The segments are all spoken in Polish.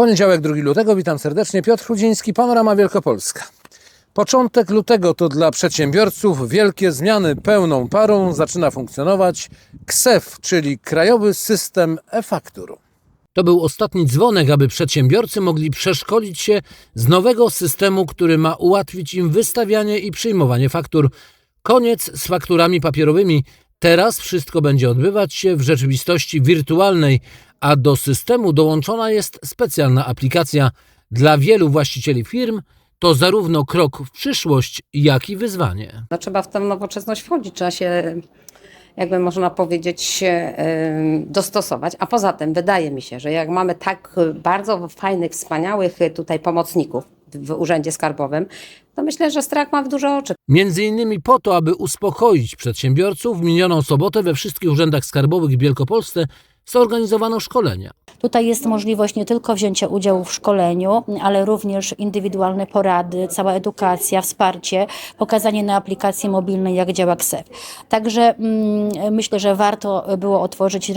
Poniedziałek 2 lutego, witam serdecznie. Piotr Chudziński, Panorama Wielkopolska. Początek lutego to dla przedsiębiorców wielkie zmiany pełną parą zaczyna funkcjonować KSEF, czyli Krajowy System E-Faktur. To był ostatni dzwonek, aby przedsiębiorcy mogli przeszkolić się z nowego systemu, który ma ułatwić im wystawianie i przyjmowanie faktur. Koniec z fakturami papierowymi. Teraz wszystko będzie odbywać się w rzeczywistości wirtualnej, a do systemu dołączona jest specjalna aplikacja. Dla wielu właścicieli firm to zarówno krok w przyszłość, jak i wyzwanie. No, trzeba w tę nowoczesność wchodzić, trzeba się, jakby można powiedzieć, em, dostosować. A poza tym wydaje mi się, że jak mamy tak bardzo fajnych, wspaniałych tutaj pomocników w Urzędzie Skarbowym, to myślę, że strach ma w duże oczy. Między innymi po to, aby uspokoić przedsiębiorców, w minioną sobotę we wszystkich urzędach skarbowych w Wielkopolsce zorganizowano szkolenia. Tutaj jest możliwość nie tylko wzięcia udziału w szkoleniu, ale również indywidualne porady, cała edukacja, wsparcie, pokazanie na aplikacji mobilnej, jak działa KSEF. Także mm, myślę, że warto było otworzyć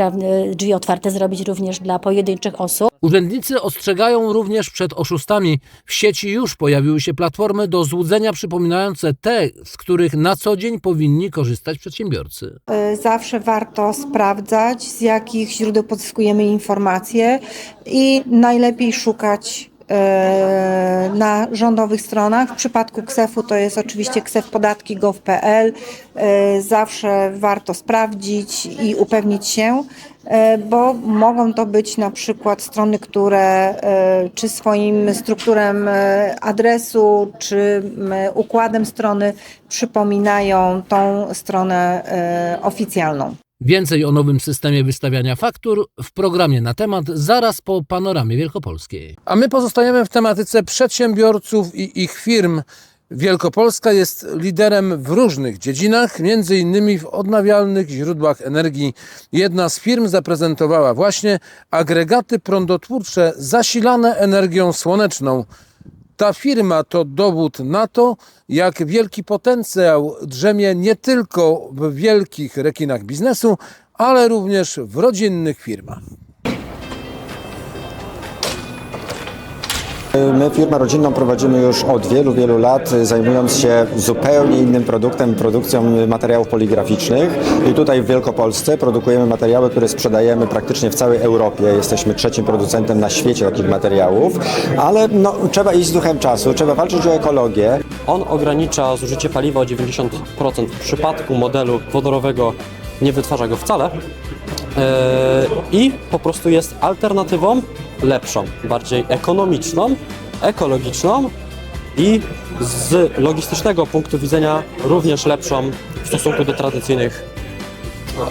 drzwi otwarte, zrobić również dla pojedynczych osób. Urzędnicy ostrzegają również przed oszustami. W sieci już pojawiły się platformy do złudzenia przypominające te, z których na co dzień powinni korzystać przedsiębiorcy. Y, Zawsze warto sprawdzać, z jakich źródeł pozyskujemy informacje i najlepiej szukać y, na rządowych stronach. W przypadku KSEF-u to jest oczywiście ksefpodatki.gov.pl. Y, Zawsze warto sprawdzić i upewnić się, y, bo mogą to być na przykład strony, które czy swoim strukturem adresu, czy układem strony przypominają tą stronę oficjalną. Więcej o nowym systemie wystawiania faktur w programie na temat zaraz po panoramie wielkopolskiej. A my pozostajemy w tematyce przedsiębiorców i ich firm. Wielkopolska jest liderem w różnych dziedzinach, między innymi w odnawialnych źródłach energii. Jedna z firm zaprezentowała właśnie agregaty prądotwórcze zasilane energią słoneczną. Ta firma to dowód na to, jak wielki potencjał drzemie nie tylko w wielkich rekinach biznesu, ale również w rodzinnych firmach. My firmę rodzinną prowadzimy już od wielu, wielu lat, zajmując się zupełnie innym produktem, produkcją materiałów poligraficznych. I tutaj w Wielkopolsce produkujemy materiały, które sprzedajemy praktycznie w całej Europie. Jesteśmy trzecim producentem na świecie takich materiałów, ale no, trzeba iść z duchem czasu, trzeba walczyć o ekologię. On ogranicza zużycie paliwa o 90%. W przypadku modelu wodorowego nie wytwarza go wcale. Eee, I po prostu jest alternatywą lepszą, bardziej ekonomiczną, ekologiczną i z logistycznego punktu widzenia również lepszą w stosunku do tradycyjnych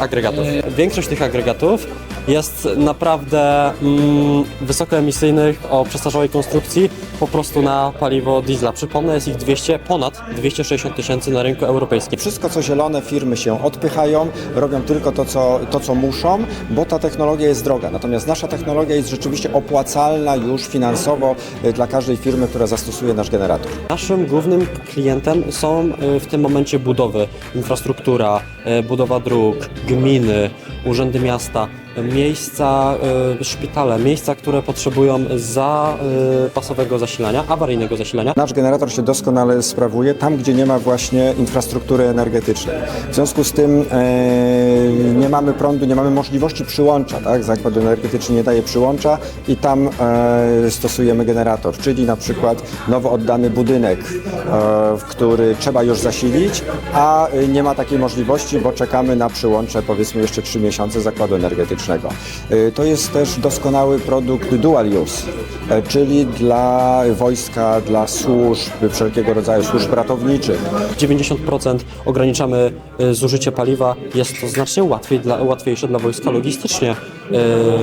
agregatów. Większość tych agregatów jest naprawdę mm, wysokoemisyjnych, o przestarzałej konstrukcji, po prostu na paliwo diesla. Przypomnę, jest ich 200, ponad 260 tysięcy na rynku europejskim. Wszystko co zielone firmy się odpychają, robią tylko to co, to, co muszą, bo ta technologia jest droga. Natomiast nasza technologia jest rzeczywiście opłacalna już finansowo y, dla każdej firmy, która zastosuje nasz generator. Naszym głównym klientem są y, w tym momencie budowy, infrastruktura, y, budowa dróg, gminy, urzędy miasta, miejsca, y, szpitale, miejsca, które potrzebują zapasowego zasilania, awaryjnego zasilania. Nasz generator się doskonale sprawuje tam, gdzie nie ma właśnie infrastruktury energetycznej. W związku z tym e, nie mamy prądu, nie mamy możliwości przyłącza, tak? Zakład energetyczny nie daje przyłącza i tam e, stosujemy generator, czyli na przykład nowo oddany budynek, e, który trzeba już zasilić, a e, nie ma takiej możliwości, bo czekamy na przyłącze powiedzmy jeszcze 3 miesiące zakładu energetycznego. E, To jest też doskonały produkt dual use, e, czyli dla wojska, dla służb, wszelkiego rodzaju służb ratowniczych. 90% ograniczamy y, zużycie paliwa. Jest to znacznie łatwiej dla, łatwiejsze dla wojska logistycznie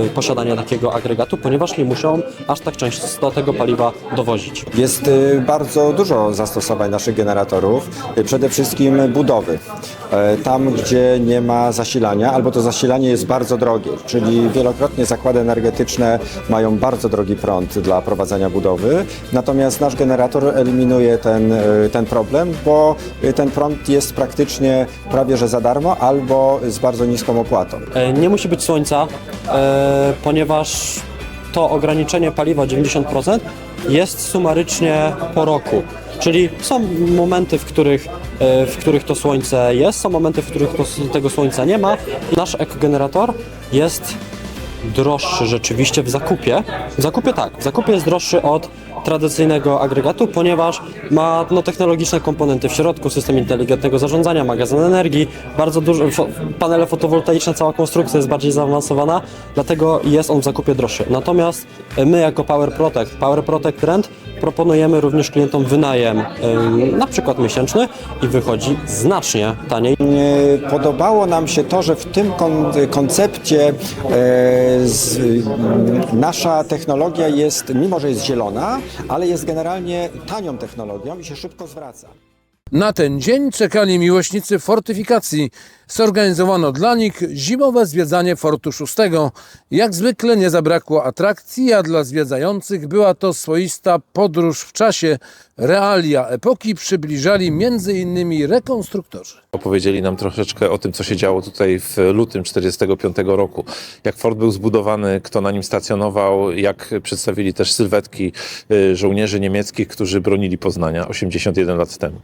y, posiadanie takiego agregatu, ponieważ nie muszą aż tak często tego paliwa dowozić. Jest y, bardzo dużo zastosowań naszych generatorów, y, przede wszystkim budowy. E, Tam, gdzie nie ma zasilania, albo to zasilanie jest bardzo drogie, czyli wielokrotnie zakłady energetyczne mają bardzo drogi prąd dla prowadzenia budowy, natomiast nasz generator eliminuje ten, y, ten problem, bo ten prąd jest praktycznie prawie że za darmo albo z bardzo niską opłatą. E, Nie musi być słońca, e, ponieważ to ograniczenie paliwa 90% jest sumarycznie po roku. Czyli są momenty, w których, e, w których to słońce jest, są momenty, w których to, tego słońca nie ma. Nasz ekogenerator jest droższy rzeczywiście w zakupie. W zakupie tak, w zakupie jest droższy od tradycyjnego agregatu, ponieważ ma no, technologiczne komponenty w środku, system inteligentnego zarządzania, magazyn energii, bardzo dużo, fo, panele fotowoltaiczne, cała konstrukcja jest bardziej zaawansowana, dlatego jest on w zakupie droższy. Natomiast e, my jako Power Protect, Power Protect Rent proponujemy również klientom wynajem, ym, na przykład miesięczny i wychodzi znacznie taniej. E, Podobało nam się to, że w tym kon- koncepcie e, nasza technologia jest, mimo że jest zielona, ale jest generalnie tanią technologią i się szybko zwraca. Na ten dzień czekali miłośnicy fortyfikacji. Zorganizowano dla nich zimowe zwiedzanie Fortu VI. Jak zwykle nie zabrakło atrakcji, a dla zwiedzających była to swoista podróż w czasie. Realia epoki przybliżali m.in. rekonstruktorzy. Opowiedzieli nam troszeczkę o tym, co się działo tutaj w lutym 1945 roku. Jak fort był zbudowany, kto na nim stacjonował, jak przedstawili też sylwetki y, żołnierzy niemieckich, którzy bronili Poznania 81 lat temu.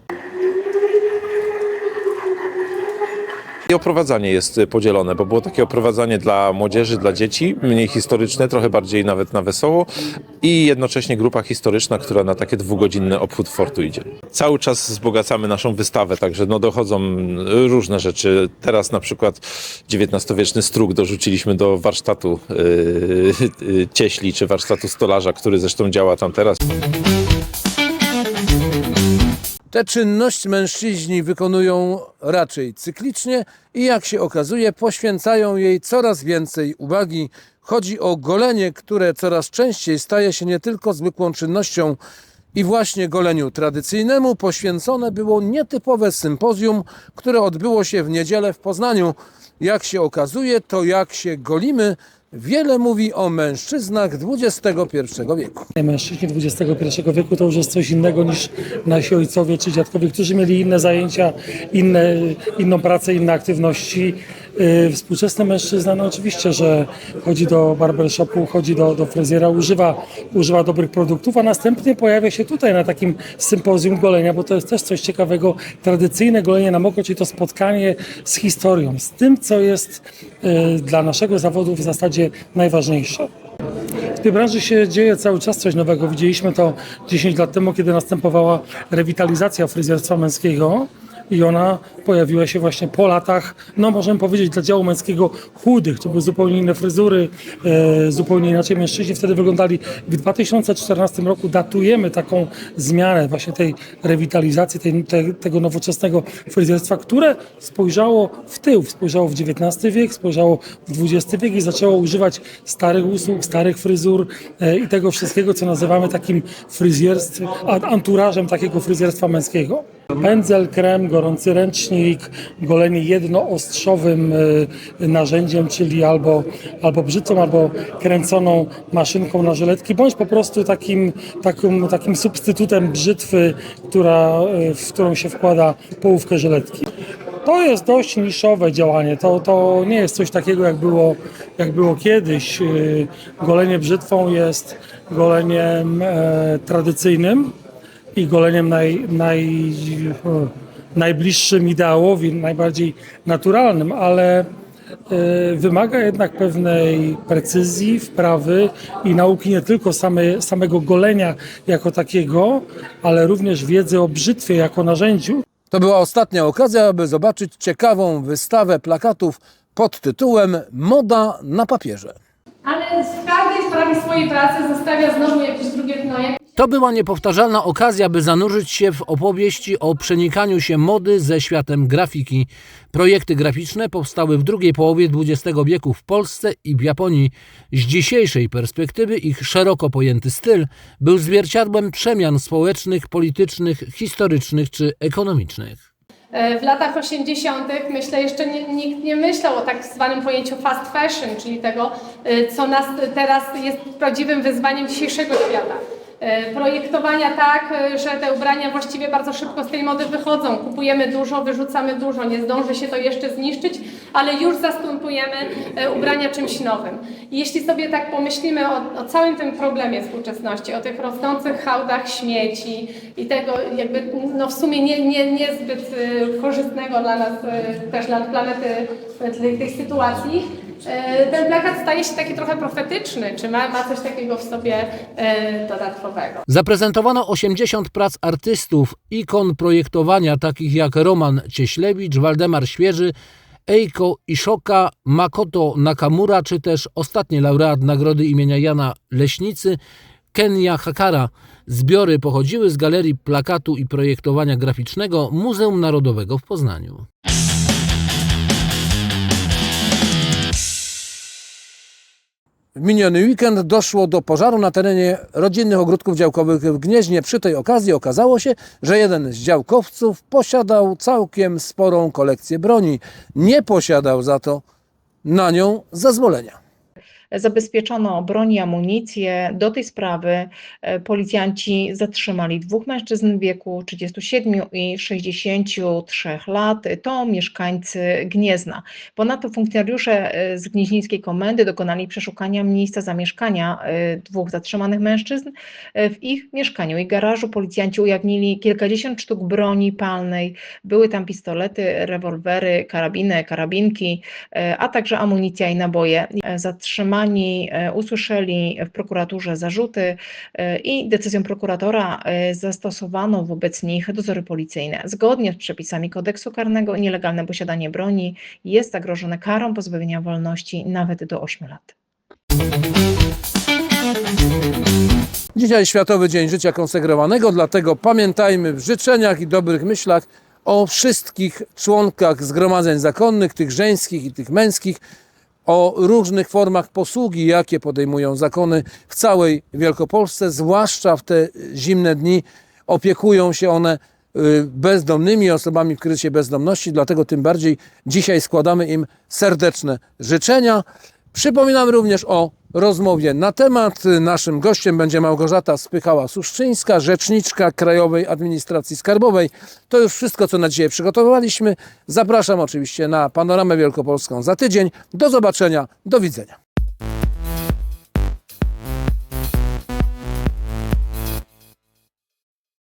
I oprowadzanie jest y, podzielone, bo było takie oprowadzanie dla młodzieży, dla dzieci, mniej historyczne, trochę bardziej nawet na wesoło i jednocześnie grupa historyczna, która na takie dwugodzinny obchód fortu idzie. Cały czas wzbogacamy naszą wystawę, także no dochodzą różne rzeczy. Teraz na przykład XIX-wieczny struk dorzuciliśmy do warsztatu yy, yy, cieśli czy warsztatu stolarza, który zresztą działa tam teraz. Tę czynność mężczyźni wykonują raczej cyklicznie i jak się okazuje poświęcają jej coraz więcej uwagi. Chodzi o golenie, które coraz częściej staje się nie tylko zwykłą czynnością i właśnie goleniu tradycyjnemu poświęcone było nietypowe sympozjum, które odbyło się w niedzielę w Poznaniu. Jak się okazuje, to jak się golimy, wiele mówi o mężczyznach XXI wieku. Mężczyźni XXI wieku to już jest coś innego niż nasi ojcowie czy dziadkowie, którzy mieli inne zajęcia, inne, inną pracę, inne aktywności. Yy, Współczesny mężczyzna, no oczywiście, że chodzi do barbershopu, chodzi do, do fryzjera, używa, używa dobrych produktów, a następnie pojawia się tutaj na takim sympozjum golenia, bo to jest też coś ciekawego, tradycyjne golenie na mokro, czyli to spotkanie z historią, z tym, co jest yy, dla naszego zawodu w zasadzie najważniejsze. W tej branży się dzieje cały czas coś nowego. Widzieliśmy to 10 lat temu, kiedy następowała rewitalizacja fryzjerstwa męskiego i ona pojawiła się właśnie po latach, no możemy powiedzieć dla działu męskiego chudych. To były zupełnie inne fryzury, e, zupełnie inaczej mężczyźni wtedy wyglądali. W 2014 roku datujemy taką zmianę właśnie tej rewitalizacji, tej, te, tego nowoczesnego fryzjerstwa, które spojrzało w tył, spojrzało w XIX wiek, spojrzało w XX wiek i zaczęło używać starych usług, starych fryzur e, i tego wszystkiego, co nazywamy takim fryzjerstwem, anturażem takiego fryzjerstwa męskiego. Pędzel, krem, gorący ręcznik, golenie jednoostrzowym e, narzędziem, czyli albo, albo brzytwą, albo kręconą maszynką na żyletki, bądź po prostu takim, takim, takim substytutem brzytwy, która, e, w którą się wkłada połówkę żyletki. To jest dość niszowe działanie. To, to nie jest coś takiego, jak było, jak było kiedyś. Yy, Golenie brzytwą jest goleniem e, tradycyjnym i goleniem naj, naj, najbliższym ideałowi, najbardziej naturalnym, ale e, wymaga jednak pewnej precyzji, wprawy i nauki nie tylko same, samego golenia jako takiego, ale również wiedzy o brzytwie jako narzędziu. To była ostatnia okazja, aby zobaczyć ciekawą wystawę plakatów pod tytułem Moda na papierze. ale w każdej sprawie swojej pracy zostawia znowu jakieś drugie dno. To była niepowtarzalna okazja, by zanurzyć się w opowieści o przenikaniu się mody ze światem grafiki. Projekty graficzne powstały w drugiej połowie XX wieku w Polsce i w Japonii. Z dzisiejszej perspektywy ich szeroko pojęty styl był zwierciadłem przemian społecznych, politycznych, historycznych czy ekonomicznych. e, w latach 80. myślę, jeszcze nikt nie myślał o tak zwanym pojęciu fast fashion, czyli tego, e, co nas teraz jest prawdziwym wyzwaniem dzisiejszego świata. E, Projektowania tak, e, że te ubrania właściwie bardzo szybko z tej mody wychodzą. Kupujemy dużo, wyrzucamy dużo, nie zdąży się to jeszcze zniszczyć, ale już zastępujemy e, ubrania czymś nowym. I jeśli sobie tak pomyślimy o, o całym tym problemie współczesności, o tych rosnących hałdach śmieci i tego jakby no w sumie nie, nie, niezbyt korzystnego dla nas, też dla planety tej, sytuacji, ten plakat staje się taki trochę profetyczny, czy ma, ma coś takiego w sobie e, dodatkowego. Zaprezentowano 80 prac artystów, ikon projektowania takich jak Roman Cieślewicz, Waldemar Świeży, Eiko Ishoka, Makoto Nakamura, czy też ostatni laureat nagrody imienia Jana Leśnicy, Kenya Hakara. Zbiory pochodziły z Galerii Plakatu i Projektowania Graficznego Muzeum Narodowego w Poznaniu. W miniony weekend doszło do pożaru na terenie rodzinnych ogródków działkowych w Gnieźnie. Przy tej okazji okazało się, że jeden z działkowców posiadał całkiem sporą kolekcję broni. Nie posiadał za to na nią zezwolenia. Zabezpieczono broń i amunicję. Do tej sprawy e, policjanci zatrzymali dwóch mężczyzn w wieku 37 i 63 lat. To mieszkańcy Gniezna. Ponadto funkcjonariusze e, z Gnieźnieńskiej Komendy dokonali przeszukania miejsca zamieszkania e, dwóch zatrzymanych mężczyzn. W ich mieszkaniu i garażu policjanci ujawnili kilkadziesiąt sztuk broni palnej. Były tam pistolety, rewolwery, karabiny, karabinki, a także amunicja i naboje. E, Zatrzymani e, usłyszeli w prokuraturze zarzuty e, i decyzją prokuratora e, zastosowano wobec nich dozory policyjne. Zgodnie z przepisami kodeksu karnego nielegalne posiadanie broni jest zagrożone karą pozbawienia wolności nawet do 8 lat. Dzisiaj Światowy Dzień Życia Konsegrowanego, dlatego pamiętajmy w życzeniach i dobrych myślach o wszystkich członkach zgromadzeń zakonnych, tych żeńskich i tych męskich, o różnych formach posługi, jakie podejmują zakony w całej Wielkopolsce, zwłaszcza w te zimne dni opiekują się one y, bezdomnymi osobami w kryzysie bezdomności, dlatego tym bardziej dzisiaj składamy im serdeczne życzenia. Przypominam również o rozmowie na temat. Naszym gościem będzie Małgorzata Spychała-Suszczyńska, rzeczniczka Krajowej Administracji Skarbowej. To już wszystko, co na dzisiaj przygotowaliśmy. Zapraszam oczywiście na Panoramę Wielkopolską za tydzień. Do zobaczenia, do widzenia.